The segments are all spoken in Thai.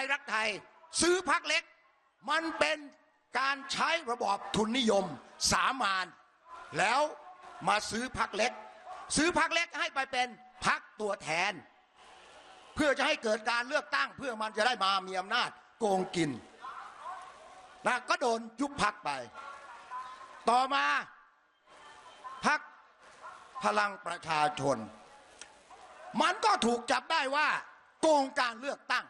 ยรักไทย ซื้อพักเล็ก มันเป็นการใช้ระบอบทุนนิยมสามานแล้วมาซื้อพักเล็ก ซื้อพักเล็กให้ไปเป็นพักตัวแทน เพื่อจะให้เกิดการเลือกตั้งเพื่อมันจะได้มามีอำนาจโกงกินนะก็โดนยุบพักไป ต่อมาพักพลังประชาชน มันก็ถูกจับได้ว่าโกงการเลือกตั้ง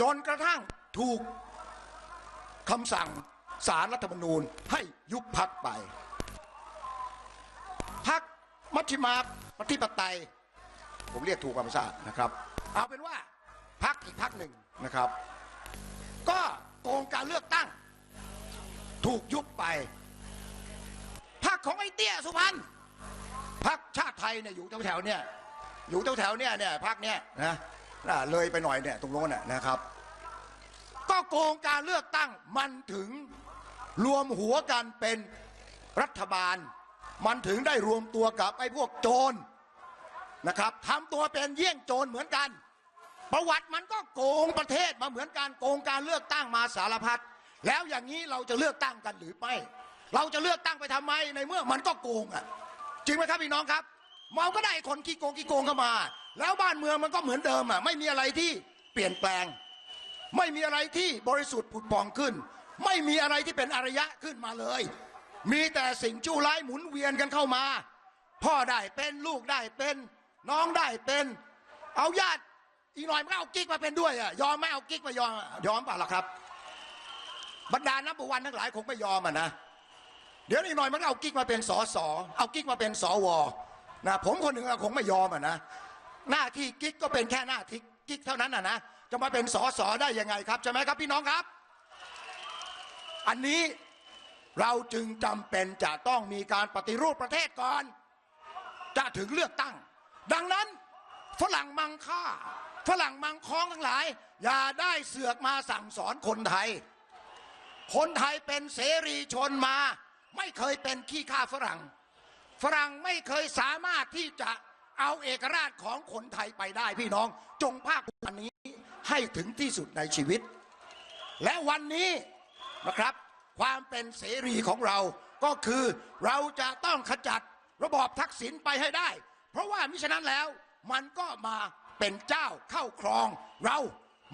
จนกระทั่งถูกคำสั่งสารรัฐธรรมนูญให้ยุบพักไป พักมัชฌิมาปฏิปไตย ผมเรียกถูกความทราบนะครับ เอาเป็นว่าพักอีกพักหนึ่งนะครับ ก็โกงการเลือกตั้ง ถูกยุบไปพักของไอ้เตี้ยสุพรรณพักชาติไทยเนี่ยอยู่แถวๆเนี่ยอยู่แถวๆเนี่ยเนี่ยพักเนี่ยนะ น่ะเลยไปหน่อยเนี่ยตรงโน้นน่ะนะครับ ก็โกงการเลือกตั้งมันถึงรวมหัวกันเป็นรัฐบาล มันถึงได้รวมตัวกับไอ้พวกโจรนะครับทำตัวเป็นเยี่ยงโจรเหมือนกัน ประวัติมันก็โกงประเทศมาเหมือนการโกงการเลือกตั้งมาสารพัดแล้วอย่างนี้เราจะเลือกตั้งกันหรือไม่ เราจะเลือกตั้งไปทำไมในเมื่อมันก็โกงอะจริงไหมครับพี่น้องครับ เมาก็ได้คนขี้โกงขี้โกงเข้ามา แล้วบ้านเมืองมันก็เหมือนเดิมอะไม่มีอะไรที่เปลี่ยนแปลง ไม่มีอะไรที่บริสุทธิ์ผุดผ่องขึ้น ไม่มีอะไรที่เป็นอารยะขึ้นมาเลย มีแต่สิ่งชั่วร้ายหมุนเวียนกันเข้ามา พ่อได้เป็นลูกได้เป็นน้องได้เป็น เอาญาติอีกหน่อยมันก็เอากิ๊กมาเป็นด้วยอะยอมไหม่เอากิ๊กมายอมยอมเปล่าล่ะครับ บรรดานับวันทั้งหลายคงไม่ยอมอะนะเดี๋ยวอีกหน่อยมันก็เอากิ๊กมาเป็นสอสอเอากิ๊กมาเป็นสว นะผมคนหนึ่งคงไม่ยอมอะนะหน้าที่กิ๊กก็เป็นแค่หน้าที่กิ๊กเท่านั้นอะนะจะมาเป็นสอสอได้ยังไงครับใช่ไหมครับพี่น้องครับ อันนี้เราจึงจำเป็นจะต้องมีการปฏิรูปประเทศก่อน จะถึงเลือกตั้ง ดังนั้นฝรั่งมังค่าฝรั่งมังค้องทั้งหลาย อย่าได้เสือกมาสั่งสอนคนไทย คนไทยเป็นเสรีชนมา ไม่เคยเป็นขี้ข้าฝรั่ง ฝรั่งไม่เคยสามารถที่จะเอาเอกราชของคนไทยไปได้พี่น้อง จงภาควันนี้ให้ถึงที่สุดในชีวิต และวันนี้นะครับ ความเป็นเสรีของเราก็คือเราจะต้องขจัดระบอบทักษิณไปให้ได้ เพราะว่ามิฉะนั้นแล้วมันก็มาเป็นเจ้าเข้าครอง เรา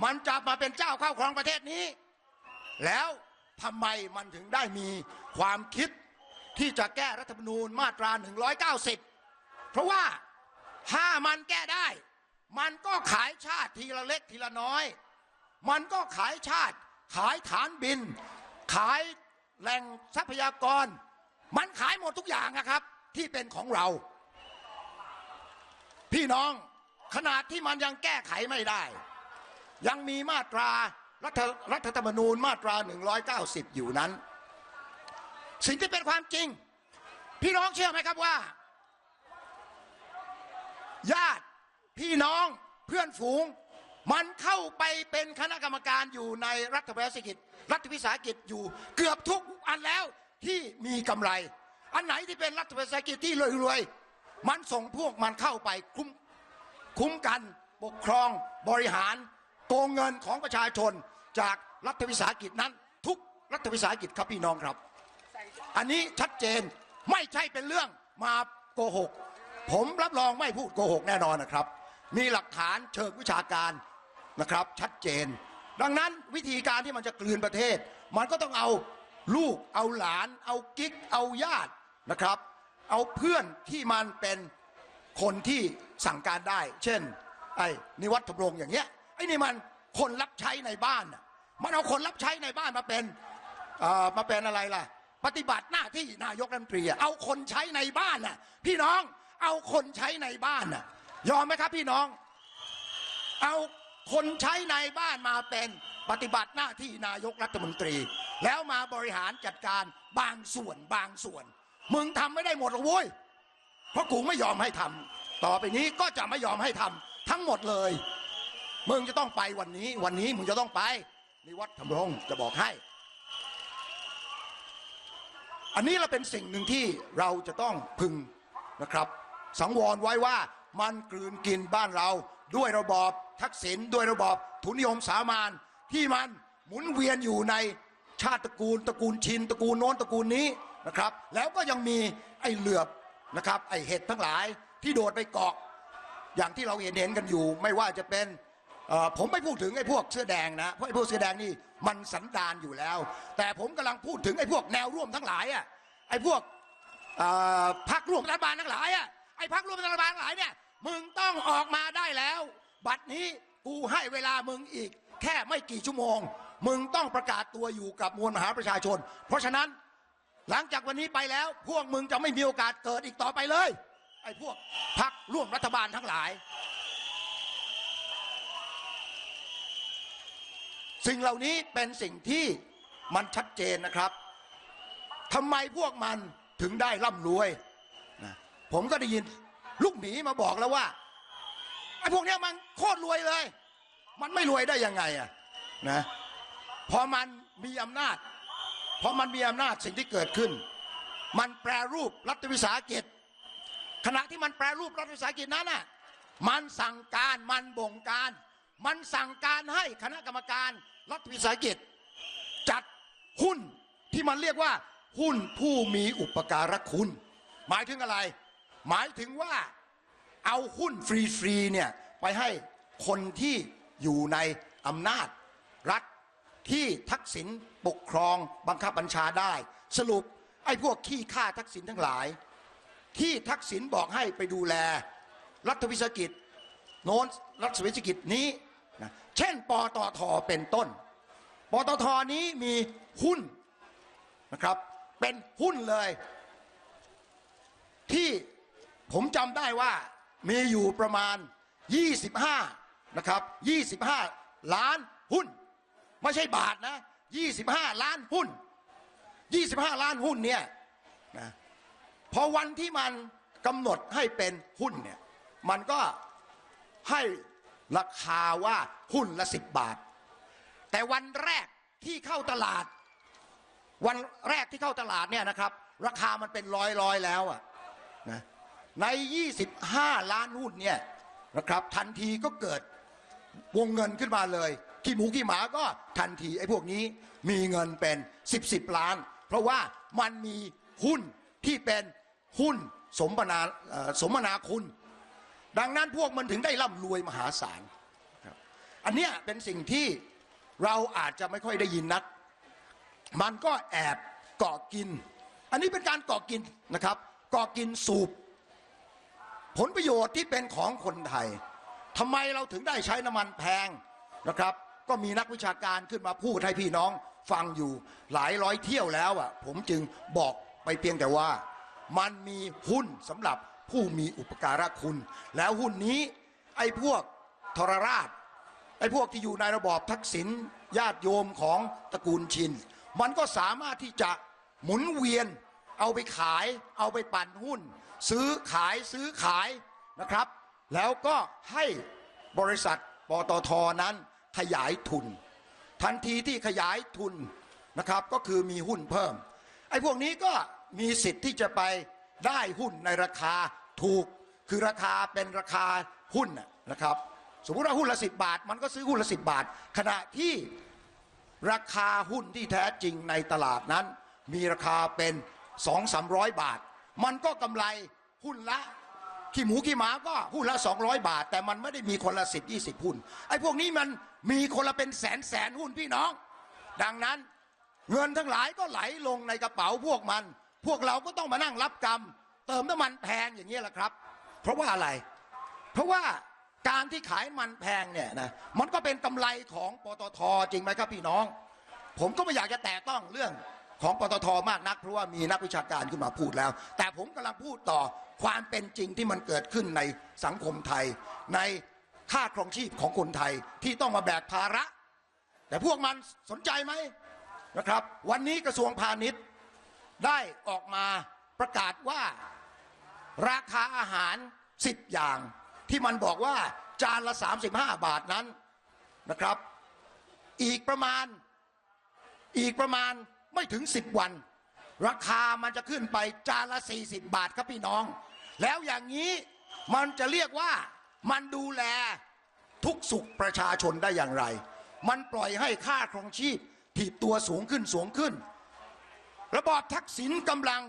มันจะมาเป็นเจ้าเข้าครองประเทศนี้ แล้วทำไมมันถึงได้มีความคิด ที่จะแก้รัฐธรรมนูญมาตรา 190 เพราะว่าถ้ามันแก้ได้ มันก็ขายชาติทีละเล็กทีละน้อย มันก็ขายชาติ ขายฐานบิน ขายแหล่งทรัพยากร มันขายหมดทุกอย่างนะครับ ที่เป็นของเรา พี่น้องขนาดที่มันยังแก้ไขไม่ได้ ยังมีมาตรารัฐรัฐธรรมนูญมาตรา 190 อยู่นั้น สิ่งที่เป็นความจริง พี่น้องเชื่อไหมครับว่า ญาติพี่น้องเพื่อนฝูง มันเข้าไปเป็นคณะกรรมการอยู่ในรัฐวิสาหกิจ รัฐวิสาหกิจอยู่เกือบทุกอันแล้วที่มีกำไร อันไหนที่เป็นรัฐวิสาหกิจที่รวยๆมันส่งพวกมันเข้าไปคุ้มคุ้มกันปกครองบริหารโกงเงินของประชาชนจากรัฐวิสาหกิจนั้น ทุกรัฐวิสาหกิจครับพี่น้องครับ อันนี้ชัดเจนไม่ใช่เป็นเรื่องมาโกหก ผมรับรองไม่พูดโกหกแน่นอนนะครับ มีหลักฐานเชิงวิชาการนะครับ ชัดเจน ดังนั้นวิธีการที่มันจะกลืนประเทศ มันก็ต้องเอาลูกเอาหลาน เอากิ๊ก เอาญาตินะครับ เอาเพื่อนที่มันเป็นคนที่สั่งการได้ เช่น ไอ้นิวัฒน์ธรงค์อย่างเงี้ยไอ้นี่มันคนรับใช้ในบ้านมันเอาคนรับใช้ในบ้านมาเป็นเอ่อมาเป็นอะไรล่ะ ปฏิบัติหน้าที่นายกรัฐมนตรีเอาคนใช้ในบ้านน่ะ พี่น้องเอาคนใช้ในบ้านน่ะ ยอมไหมครับพี่น้อง เอาคนใช้ในบ้านมาเป็นปฏิบัติหน้าที่นายกรัฐมนตรี แล้วมาบริหารจัดการบางส่วนบางส่วน มึงทำไม่ได้หมดหรอกเว้ยเพราะกูไม่ยอมให้ทำต่อไปนี้ก็จะไม่ยอมให้ทำทั้งหมดเลย มึงจะต้องไปวันนี้ วันนี้มึงจะต้องไปนี่วัดธรรมรงค์จะบอกให้ อันนี้เราเป็นสิ่งหนึ่งที่เราจะต้องพึงนะครับ สังวรไว้ว่ามันกลืนกินบ้านเราด้วยระบอบทักษิณด้วยระบอบทุนนิยมสามานที่มันหมุนเวียนอยู่ในชาติตระกูลตระกูลชินตระกูลโน้นตระกูลนี้นะครับ แล้วก็ยังมีไอ้เหลือบนะครับไอ้เห็ดทั้งหลายที่โดดไปเกาะ อย่างที่เราเห็นเห็นกันอยู่ ไม่ว่าจะเป็น ผมไม่พูดถึงไอ้พวกเสื้อแดงนะเพราะไอ้พวกเสื้อแดงนี่มันสันดานอยู่แล้ว แต่ผมกำลังพูดถึงไอ้พวกแนวร่วมทั้งหลายอะไอ้พวกพรรคร่วมรัฐบาลทั้งหลายอะไอ้พรรคร่วมรัฐบาลทั้งหลายเนี่ยมึงต้องออกมาได้แล้ว บัดนี้กูให้เวลามึงอีก แค่ไม่กี่ชั่วโมง มึงต้องประกาศตัวอยู่กับมวลมหาประชาชน เพราะฉะนั้นหลังจากวันนี้ไปแล้ว พวกมึงจะไม่มีโอกาสเกิดอีกต่อไปเลย ไอ้พวกพักร่วมรัฐบาลทั้งหลาย สิ่งเหล่านี้เป็นสิ่งที่มันชัดเจนนะครับทำไมพวกมันถึงได้ร่ำรวยนะผมก็ได้ยินลูกหมีมาบอกแล้วว่าไอ้พวกเนี้ยมันโคตรรวยเลย มันไม่รวยได้ยังไงอะนะพอมันมีอำนาจพราะมันมีอำนาจสิ่งที่เกิดขึ้น มันแปรรูปรัฐวิสาหกิจ ขณะที่มันแปรรูปรัฐวิสาหกิจนั้นน่ะมันสั่งการมันบงการ มันสั่งการให้คณะกรรมการ รัฐวิสาหกิจ จัดหุ้นที่มันเรียกว่า หุ้นผู้มีอุปการะคุณ หมายถึงอะไร หมายถึงว่าเอาหุ้นฟรีๆเนี่ยไปให้คนที่อยู่ในอำนาจรัฐที่ทักษิณปกครองบังคับบัญชาได้ สรุปไอ้พวกขี้ข้าทักษิณทั้งหลาย ที่ทักษิณบอกให้ไปดูแล รัฐวิสาหกิจ โน้นรัฐวิสาหกิจนี้ นะเช่นปตทเป็นต้นปตทนี้มีหุ้นนะครับ เป็นหุ้นเลย ที่ผมจำได้ว่ามีอยู่ประมาณ 25 นะครับ 25 ล้านหุ้น ไม่ใช่บาทนะ 25 ล้านหุ้น 25 ล้านหุ้นเนี่ยนะพอวันที่มันกำหนดให้เป็นหุ้นเนี่ยมันก็ให้ ราคาว่าหุ้นละ10บบาท แต่วันแรกที่เข้าตลาด วันแรกที่เข้าตลาดเนี่ยนะครับ ราคามันเป็นร้อยร้อยแล้วอะนะใน 25 ล้านหุ้นเนี่ยนะครับทันทีก็เกิดวงเงินขึ้นมาเลยขี้หมูขี้หมาก็ทันทีไอ้พวกนี้มีเงินเป็น 10 10 ล้าน เพราะว่ามันมีหุ้นที่เป็นหุ้นสมนาสมนาคุณ ดังนั้นพวกมันถึงได้ร่ำรวยมหาศาลครับอันเนี้ยเป็นสิ่งที่เราอาจจะไม่ค่อยได้ยินนัก มันก็แอบเกาะกิน อันนี้เป็นการเกาะกินนะครับเกาะกินสูบ ผลประโยชน์ที่เป็นของคนไทยทำไมเราถึงได้ใช้น้ำมันแพงนะครับ ก็มีนักวิชาการขึ้นมาพูดให้พี่น้องฟังอยู่หลายร้อยเที่ยวแล้วอะผมจึงบอกไปเพียงแต่ว่า มันมีหุ้นสำหรับ ผู้มีอุปการะคุณ แล้วหุ้นนี้ไอ้พวกทรราช ไอ้พวกที่อยู่ในระบอบทักษิณญาติโยมของตระกูลชิน มันก็สามารถที่จะหมุนเวียน เอาไปขาย เอาไปปั่นหุ้น ซื้อขายซื้อขายนะครับ แล้วก็ให้บริษัทปตทนั้นขยายทุน ทันทีที่ขยายทุนนะครับก็คือมีหุ้นเพิ่มไอ้พวกนี้ก็มีสิทธิ์ที่จะไป ได้หุ้นในราคาถูก คือราคาเป็นราคาหุ้นนะนะครับ สมมติว่าหุ้นละสิบาท มันก็ซื้อหุ้นละสิบาท ขณะที่ราคาหุ้นที่แท้จริงในตลาดนั้น มีราคาเป็นสองสามร้อยบาท มันก็กำไรหุ้นละขี้หมูขี้หมาก็หุ้นละ 200 บาท แต่มันไม่ได้มีคนละสิบยี่สิบหุ้นไอ้พวกนี้มันมีคนละเป็นแสนแสนหุ้นพี่น้อง ดังนั้นเงินทั้งหลายก็ไหลลงในกระเป๋าพวกมัน พวกเราก็ต้องมานั่งรับกรรม เติมน้ำมันแพงอย่างนี้แหละครับ เพราะว่าอะไร เพราะว่าการที่ขายมันแพงเนี่ยนะมันก็เป็นกำไรของปตทจริงไหมครับพี่น้อง ผมก็ไม่อยากจะแตะต้องเรื่องของปตทมากนัก เพราะว่ามีนักวิชาการขึ้นมาพูดแล้ว แต่ผมกำลังพูดต่อความเป็นจริงที่มันเกิดขึ้นในสังคมไทย ในค่าครองชีพของคนไทยที่ต้องมาแบกภาระ แต่พวกมันสนใจไหมนะครับ วันนี้กระทรวงพาณิชย์ ได้ออกมาประกาศว่า ราคาอาหาร 10 อย่าง ที่มันบอกว่าจานละ 35 บาทนั้นนะครับ อีกประมาณอีกประมาณไม่ถึง 10 วัน ราคามันจะขึ้นไปจานละ 40 บาทครับพี่น้อง แล้วอย่างนี้มันจะเรียกว่ามันดูแลทุกสุขประชาชนได้อย่างไร มันปล่อยให้ค่าครองชีพถีบตัวสูงขึ้นสูงขึ้น ระบอบทักษิณกำลัง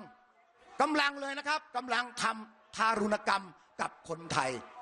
กำลังเลยนะครับกำลังทำทารุณกรรมกับคนไทย